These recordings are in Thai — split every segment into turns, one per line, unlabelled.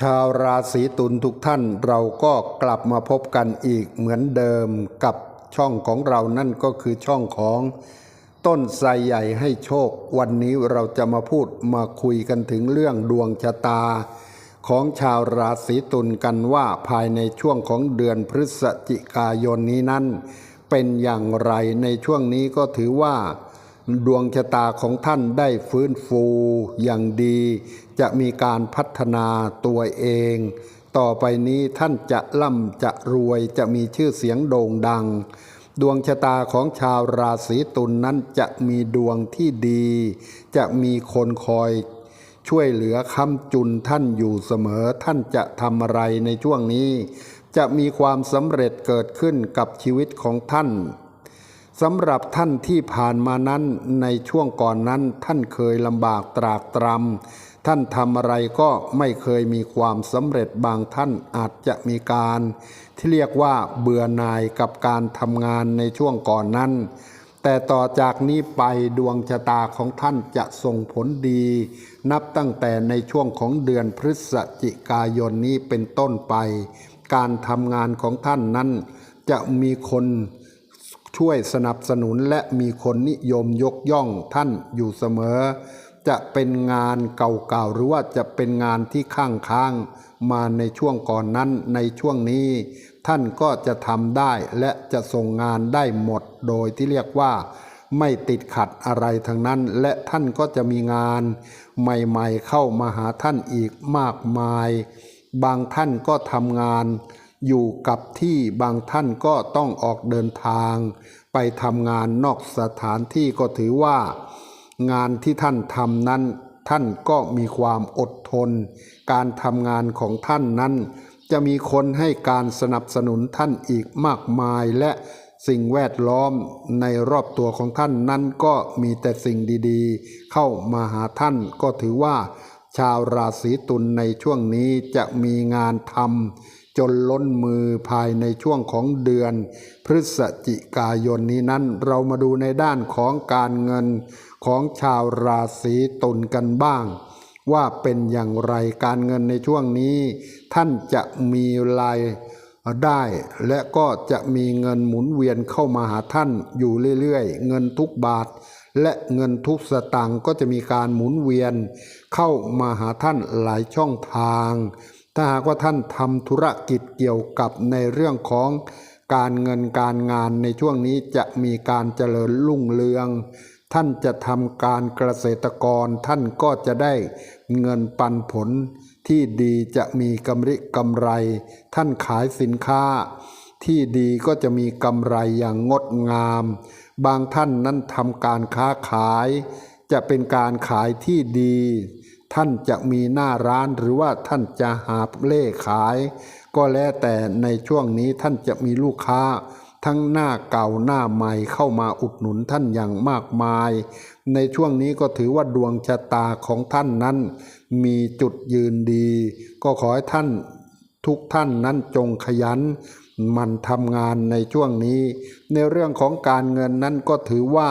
ชาวราศีตุลทุกท่านเราก็กลับมาพบกันอีกเหมือนเดิมกับช่องของเรานั่นก็คือช่องของต้นไทรใหญ่ให้โชค วันนี้เราจะมาพูดมาคุยกันถึงเรื่องดวงชะตา ของชาวราศีตุลกันว่าภายในช่วงของเดือนพฤศจิกายนนี้นั้น เป็นอย่างไรในช่วงนี้ก็ถือว่า ดวงชะตาของท่านได้ฟื้นฟูอย่างดี จะมีการพัฒนาตัวเอง ต่อไปนี้ท่านจะร่ำจะรวยจะมีชื่อเสียงโด่งดัง ดวงชะตาของชาวราศีตุลนนั้นจะมีดวงที่ดี จะมีคนคอยช่วยเหลือค้ำจุนท่านอยู่เสมอท่านจะทำอะไรในช่วงนี้ จะมีความสำเร็จเกิดขึ้นกับชีวิตของท่าน สำหรับท่านที่ผ่านมานั้นในช่วงก่อนนั้นท่านเคยลำบากตรากตรำท่านทำอะไรก็ไม่เคยมีความสำเร็จบางท่านอาจจะมีการ ที่เรียกว่าเบื่อหน่ายกับการทำงานในช่วงก่อนนั้น แต่ต่อจากนี้ไปดวงชะตาของท่านจะส่งผลดี นับตั้งแต่ในช่วงของเดือนพฤศจิกายนนี้เป็นต้นไป การทำงานของท่านนั้นจะมีคน ช่วยสนับสนุนและมีคนนิยมยกย่องท่านอยู่เสมอ จะเป็นงานเก่าๆหรือว่าจะเป็นงานที่ข้างค้างมาในช่วงก่อนนั้นในช่วงนี้ ท่านก็จะทำได้และจะส่งงานได้หมดโดยที่เรียกว่าไม่ติดขัดอะไรทั้งนั้น และท่านก็จะมีงานใหม่ๆเข้ามาหาท่านอีกมากมาย บางท่านก็ทำงาน อยู่กับที่บางท่านก็ต้องออกเดินทาง ไปทำงานนอกสถานที่ก็ถือว่า งานที่ท่านทำนั้น ท่านก็มีความอดทน การทำงานของท่านนั้น จะมีคนให้การสนับสนุนท่านอีกมากมายและสิ่งแวดล้อมในรอบตัวของท่านนั้นก็มีแต่สิ่งดีๆ เข้ามาหาท่านก็ถือว่า ชาวราศีตุลในช่วงนี้จะมีงานทำ จนล้นมือภายในช่วงของเดือน พฤศจิกายนนี้นั้น เรามาดูในด้านของการเงินของชาวราศีตุลกันบ้าง ว่าเป็นอย่างไรการเงินในช่วงนี้ ท่านจะมีรายได้ และก็จะมีเงินหมุนเวียนเข้ามาหาท่านอยู่เรื่อยๆ เงินทุกบาทและเงินทุกสตางค์ก็จะมีการหมุนเวียนเข้ามาหาท่านหลายช่องทาง ถ้าหากว่าท่านทำธุรกิจเกี่ยวกับในเรื่องของการเงินการงานในช่วงนี้จะมีการเจริญรุ่งเรือง ท่านจะทำการเกษตรกร ท่านก็จะได้เงินปันผลที่ดีจะมีกำไรกำไร ท่านขายสินค้า ที่ดีก็จะมีกำไรอย่างงดงาม บางท่านนั้นทำการค้าขาย จะเป็นการขายที่ดี ท่านจะมีหน้าร้านหรือว่าท่านจะหาเล่ขาย ก็แล้วแต่ในช่วงนี้ท่านจะมีลูกค้า ทั้งหน้าเก่าหน้าใหม่เข้ามาอุดหนุนท่านอย่างมากมาย ในช่วงนี้ก็ถือว่าดวงชะตาของท่านนั้น มีจุดยืนดี ก็ขอให้ท่านทุกท่านนั้นจงขยันมันทำงานในช่วงนี้ ในเรื่องของการเงินนั้นก็ถือว่า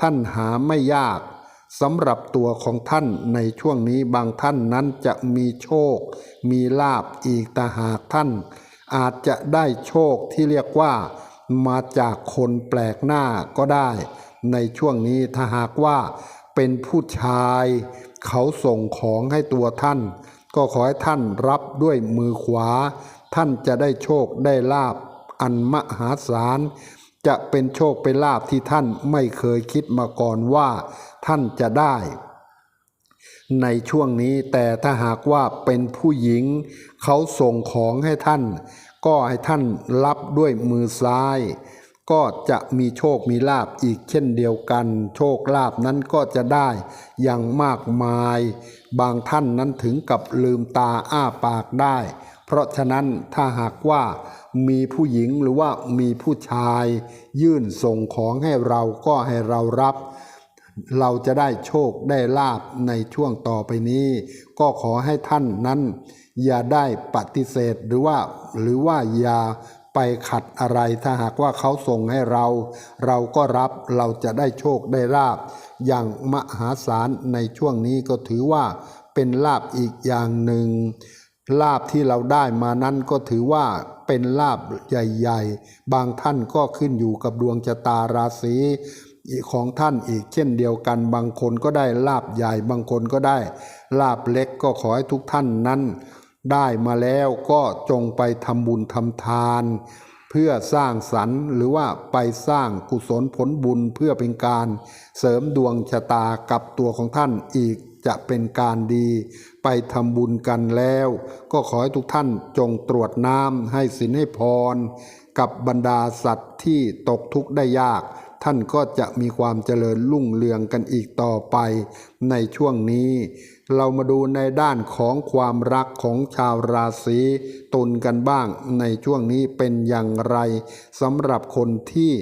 ท่านหาไม่ยาก สำหรับตัวของท่านในช่วงนี้บางท่านนั้นจะมีโชค มีลาบอีกแต่หากท่าน อาจจะได้โชคที่เรียกว่ามาจากคนแปลกหน้าก็ได้ ในช่วงนี้ถ้าหากว่าเป็นผู้ชาย เขาส่งของให้ตัวท่าน ก็ขอให้ท่านรับด้วยมือขวา ท่านจะได้โชคได้ลาบอันมหาศาล จะเป็นโชคเป็นลาบที่ท่านไม่เคยคิดมาก่อนว่าท่านจะได้ ในช่วงนี้แต่ถ้าหากว่าเป็นผู้หญิง เขาส่งของให้ท่าน ก็ให้ท่านรับด้วยมือซ้าย ก็จะมีโชคมีลาบอีกเช่นเดียวกัน โชคลาบนั้นก็จะได้อย่างมากมาย บางท่านนั้นถึงกับลืมตาอ้าปากได้ เพราะฉะนั้นถ้าหากว่ามีผู้หญิงหรือว่ามีผู้ชาย ยื่นส่งของให้เราก็ให้เรารับ เราจะได้โชคได้ลาบในช่วงต่อไปนี้ ก็ขอให้ท่านนั้น อย่าได้ปฏิเสธหรือว่า หรือว่าอย่าไปขัดอะไรถ้าหากว่าเขาส่งให้เรา เราก็รับเราจะได้โชคได้ลาบ อย่างมหาศาลในช่วงนี้ก็ถือว่าเป็นลาบอีกอย่างหนึ่ง ลาบที่เราได้มานั้นก็ถือว่าเป็นลาบใหญ่ ๆ บางท่านก็ขึ้นอยู่กับดวงชะตาราศีของท่านอีกเช่นเดียวกัน บางคนก็ได้ลาบใหญ่ บางคนก็ได้ลาบเล็กก็ขอให้ทุกท่านนั้น ได้มาแล้วก็จงไปทำบุญทำทาน เพื่อสร้างสรรค์หรือว่าไปสร้างกุศลผลบุญเพื่อเป็นการ เสริมดวงชะตากับตัวของท่านอีกจะเป็นการดี ไปทำบุญกันแล้ว ก็ขอให้ทุกท่านจงตรวจน้ำให้สินให้พร กับบรรดาสัตว์ที่ตกทุกข์ได้ยาก ท่านก็จะมีความเจริญรุ่งเรืองกันอีกต่อไป ในช่วงนี้ เรามาดูในด้านของความรักของชาวราศีตุลกันบ้าง ในช่วงนี้เป็นอย่างไรสำหรับคนที่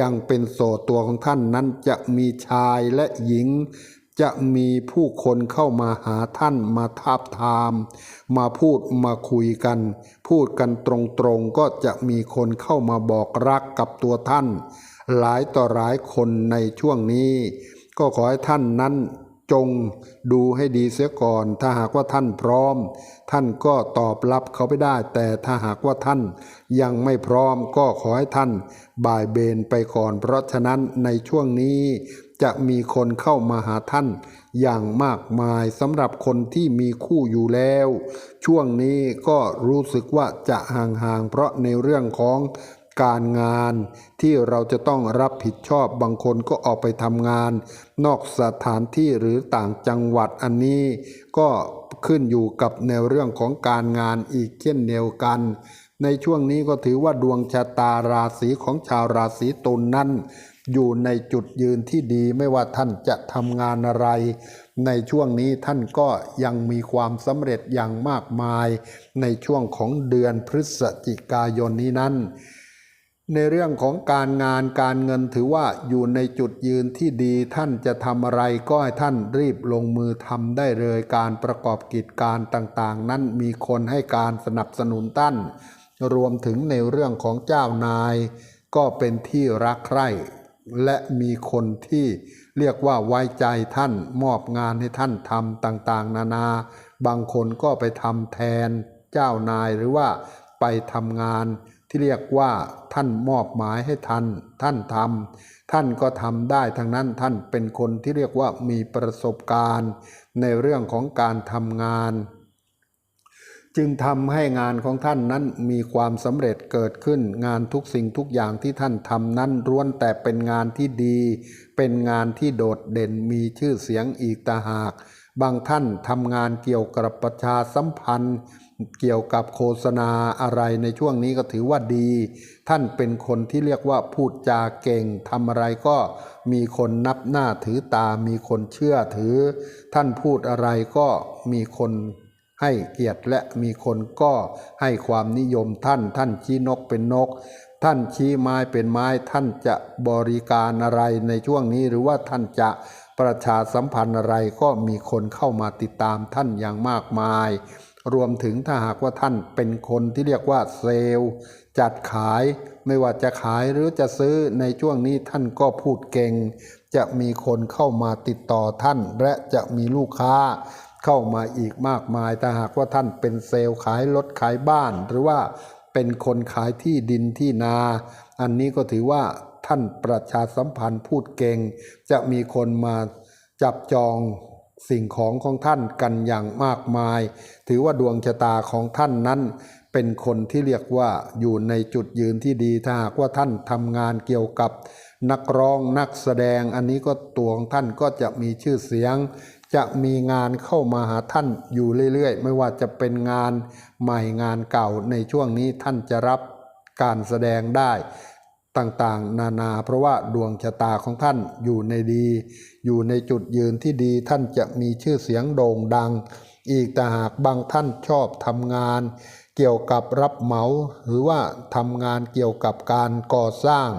ยังเป็นโสดตัวของท่านนั้นจะมีชายและหญิง จะมีผู้คนเข้ามาหาท่านมาทาบทาม มาพูดมาคุยกัน พูดกันตรงๆก็จะมีคนเข้ามาบอกรักกับตัวท่าน หลายต่อหลายคนในช่วงนี้ ก็ขอให้ท่านนั้นจงดูให้ดีเสียก่อน ถ้าหากว่าท่านพร้อม ท่านก็ตอบรับเขาไปได้ แต่ถ้าหากว่าท่านยังไม่พร้อมก็ขอให้ท่านบ่ายเบนไปก่อน เพราะฉะนั้นในช่วงนี้ จะมีคนเข้ามาหาท่านอย่างมากมายสำหรับคนที่มีคู่อยู่แล้ว ช่วงนี้ก็รู้สึกว่าจะห่างๆเพราะในเรื่องของการงานที่เราจะต้องรับผิดชอบบางคนก็ออกไปทำงาน นอกสถานที่หรือต่างจังหวัดอันนี้ ก็ขึ้นอยู่กับในเรื่องของการงานอีกเช่นเดียวกัน ในช่วงนี้ก็ถือว่าดวงชะตาราศีของชาวราศีตุลนนั้น อยู่ในจุดยืนที่ดีไม่ว่าท่านจะทำงานอะไร ในช่วงนี้ท่านก็ยังมีความสำเร็จอย่างมากมาย ในช่วงของเดือนพฤศจิกายนนี้นั้น ในเรื่องของการงานการเงินถือว่าอยู่ในจุดยืนที่ดีท่านจะทำอะไรก็ให้ท่านรีบลงมือทำได้เลยการประกอบกิจการต่างๆ นั้นมีคนให้การสนับสนุนท่านรวมถึงในเรื่องของเจ้านายก็เป็นที่รักใคร่ และมีคนที่เรียกว่าไว้ใจท่านมอบงานให้ท่านทำต่างๆ นานา บางคนก็ไปทำแทนเจ้านายหรือว่าไปทำงานที่เรียกว่าท่านมอบหมายให้ท่านท่านทำท่านก็ทำได้ทั้งนั้นท่านเป็นคนที่เรียกว่ามีประสบการณ์ ในเรื่องของการทำงาน จึงทำให้งานของท่านนั้นมีความสำเร็จเกิดขึ้น งานทุกสิ่งทุกอย่างที่ท่านทำนั้นล้วนแต่เป็นงานที่ดี เป็นงานที่โดดเด่นมีชื่อเสียงอีกตาหาก บางท่านทำงานเกี่ยวกับประชาสัมพันธ์ เกี่ยวกับโฆษณาอะไรในช่วงนี้ก็ถือว่าดี ท่านเป็นคนที่เรียกว่าพูดจาเก่งทำอะไรก็มีคนนับหน้าถือตามีคนเชื่อถือ ท่านพูดอะไรก็มีคน ให้เกียรติและมีคนก็ให้ความนิยมท่าน ท่านชี้นกเป็นนก ท่านชี้ไม้เป็นไม้ ท่านจะบริการอะไรในช่วงนี้หรือว่าท่านจะประชาสัมพันธ์อะไรก็มีคนเข้ามาติดตามท่านอย่างมากมาย รวมถึงถ้าหากว่าท่านเป็นคนที่เรียกว่าเซลล์จัดขายไม่ว่าจะขายหรือจะซื้อในช่วงนี้ท่านก็พูดเก่ง จะมีคนเข้ามาติดต่อท่าน และจะมีลูกค้า เข้ามาอีกมากมายถ้าหากว่าท่านเป็นเซลล์ขายรถขายบ้าน หรือว่าเป็นคนขายที่ดินที่นา อันนี้ก็ถือว่าท่านประชาสัมพันธ์พูดเก่ง จะมีคนมาจับจองสิ่งของของท่านกันอย่างมากมาย ถือว่าดวงชะตาของท่านนั้น เป็นคนที่เรียกว่าอยู่ในจุดยืนที่ดีถ้าหากว่าท่านทำงานเกี่ยวกับนักร้องนักแสดง อันนี้ก็ตัวของท่านก็จะมีชื่อเสียง จะมีงานเข้ามาหาท่านอยู่เรื่อยๆ ไม่ว่าจะเป็นงานใหม่งานเก่าในช่วงนี้ท่านจะรับการแสดงได้ต่างๆ นานา เพราะว่าดวงชะตาของท่านอยู่ในดี อยู่ในจุดยืนที่ดีท่านจะมีชื่อเสียงโด่งดัง อีกแต่หากบางท่านชอบทำงาน เกี่ยวกับรับเหมา หรือว่าทำงานเกี่ยวกับการก่อสร้าง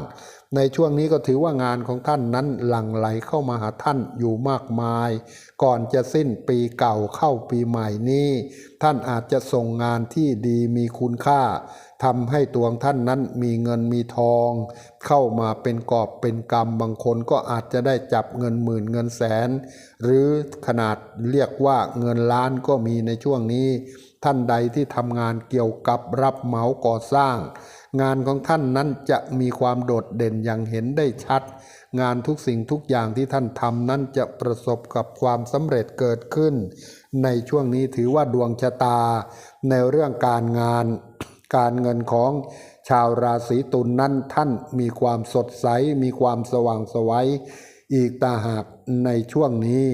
ในช่วงนี้ก็ถือว่างานของท่านนั้นหลั่งไหลเข้ามาหาท่านอยู่มากมาย ก่อนจะสิ้นปีเก่าเข้าปีใหม่นี้ ท่านอาจจะส่งงานที่ดีมีคุณค่าทำให้ตัวของท่านนั้นมีเงินมีทอง เข้ามาเป็นกอบเป็นกำบางคนก็อาจจะได้จับเงินหมื่นเงินแสน หรือขนาดเรียกว่าเงินล้านก็มีในช่วงนี้ ท่านใดที่ทำงานเกี่ยวกับรับเหมาก่อสร้าง งานของท่านนั้นจะมีความโดดเด่นอย่างเห็นได้ชัด งานทุกสิ่งทุกอย่างที่ท่านทำนั้นจะประสบกับความสำเร็จเกิดขึ้น ในช่วงนี้ถือว่าดวงชะตา ในเรื่องการงานการเงินของชาวราศีตุลนนั้นท่านมีความสดใส มีความสว่างไสวัยอีกตาหากในช่วงนี้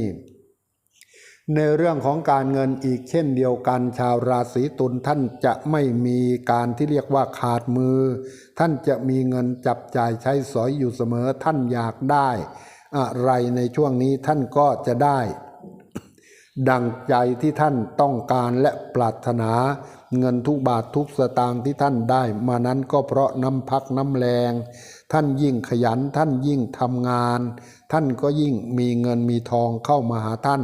ในเรื่องของการเงินอีกเช่นเดียวกัน ชาวราศีตุลท่านจะไม่มีการที่เรียกว่าขาดมือ ท่านจะมีเงินจับจ่ายใช้สอยอยู่เสมอท่านอยากได้ อะไรในช่วงนี้ท่านก็จะได้ ดังใจที่ท่านต้องการและปรารถนา เงินทุกบาททุกสตางค์ที่ท่านได้ มานั้นก็เพราะน้ำพักน้ำแรงท่านยิ่งขยันท่านยิ่งทำงาน ท่านก็ยิ่งมีเงินมีทองเข้ามาหาท่าน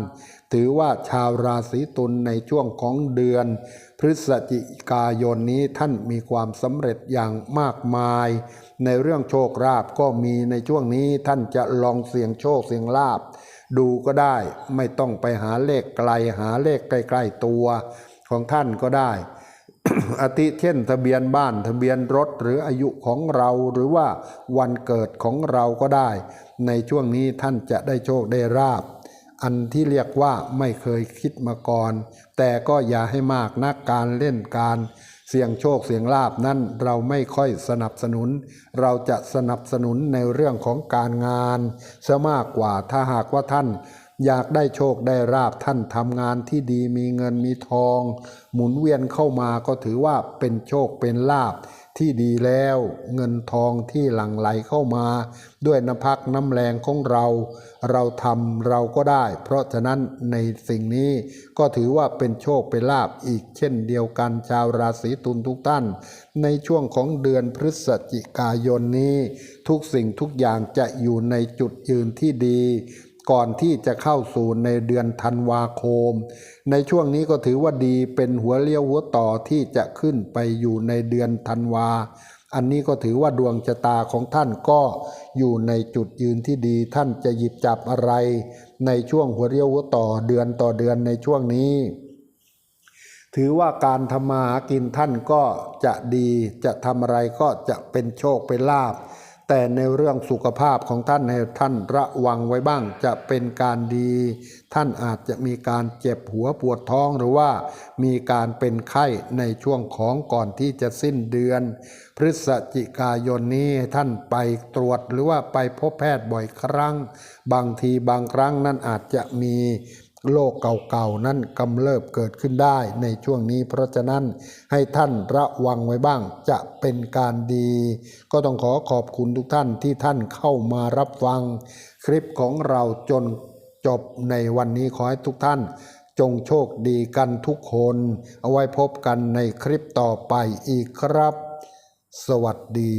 ถือว่าชาวราศีตุลในช่วงของเดือน พฤศจิกายนนี้ท่านมีความสำเร็จอย่างมากมาย ในเรื่องโชคลาภก็มีในช่วงนี้ท่านจะลองเสี่ยงโชคเสี่ยงลาภดูก็ได้ไม่ต้องไปหาเลขไกลหาเลขใกล้ๆตัวของท่านก็ได้อาทิเช่นทะเบียนบ้านทะเบียนรถหรืออายุของเราหรือว่าวันเกิดของเราก็ได้ ในช่วงนี้ท่านจะได้โชคได้ราบ อันที่เรียกว่าไม่เคยคิดมาก่อน แต่ก็อย่าให้มากนักการเล่นการ เสี่ยงโชคเสี่ยงลาบนั้นเราไม่ค่อยสนับสนุน เราจะสนับสนุนในเรื่องของการงานซะมากกว่าถ้าหากว่าท่าน อยากได้โชคได้ราบท่านทำงานที่ดีมีเงินมีทอง หมุนเวียนเข้ามาก็ถือว่าเป็นโชคเป็นลาบ ที่ดีแล้ว เงินทองที่หลั่งไหลเข้ามา ด้วยน้ำพักน้ำแรงของเรา เราทำเราก็ได้ เพราะฉะนั้นในสิ่งนี้ก็ถือว่าเป็นโชคเป็นลาบอีกเช่นเดียวกันชาวราศีตุลทุกท่าน ในช่วงของเดือนพฤศจิกายนนี้ ทุกสิ่งทุกอย่างจะอยู่ในจุดยืนที่ดี ก่อนที่จะเข้าสู่ในเดือนธันวาคม ในช่วงนี้ก็ถือว่าดีเป็นหัวเลี้ยวหัวต่อที่จะขึ้นไปอยู่ในเดือนธันวา อันนี้ก็ถือว่าดวงชะตาของท่านก็อยู่ในจุดยืนที่ดีท่านจะหยิบจับอะไร ในช่วงหัวเลี้ยวหัวต่อเดือนต่อเดือนในช่วงนี้ถือว่าการทำมาหากินท่านก็จะดีจะทำอะไรก็จะเป็นโชคเป็นลาภ แต่ในเรื่องสุขภาพของท่านให้ท่านระวังไว้บ้าง จะเป็นการดี ท่านอาจจะมีการเจ็บหัวปวดท้องหรือว่ามีการเป็นไข้ในช่วงของก่อนที่จะสิ้นเดือน พฤศจิกายนนี้ท่านไปตรวจหรือว่าไปพบแพทย์บ่อยครั้ง บางทีบางครั้งนั้นอาจจะมี โรคเก่าๆนั้นกำเริบเกิดขึ้นได้ในช่วงนี้ เพราะฉะนั้นให้ท่านระวังไว้บ้าง จะเป็นการดี ก็ต้องขอขอบคุณทุกท่านที่ท่านเข้ามารับฟัง คลิปของเราจนจบในวันนี้ขอให้ทุกท่าน จงโชคดีกันทุกคน เอาไว้พบกันในคลิปต่อไปอีกครับ สวัสดี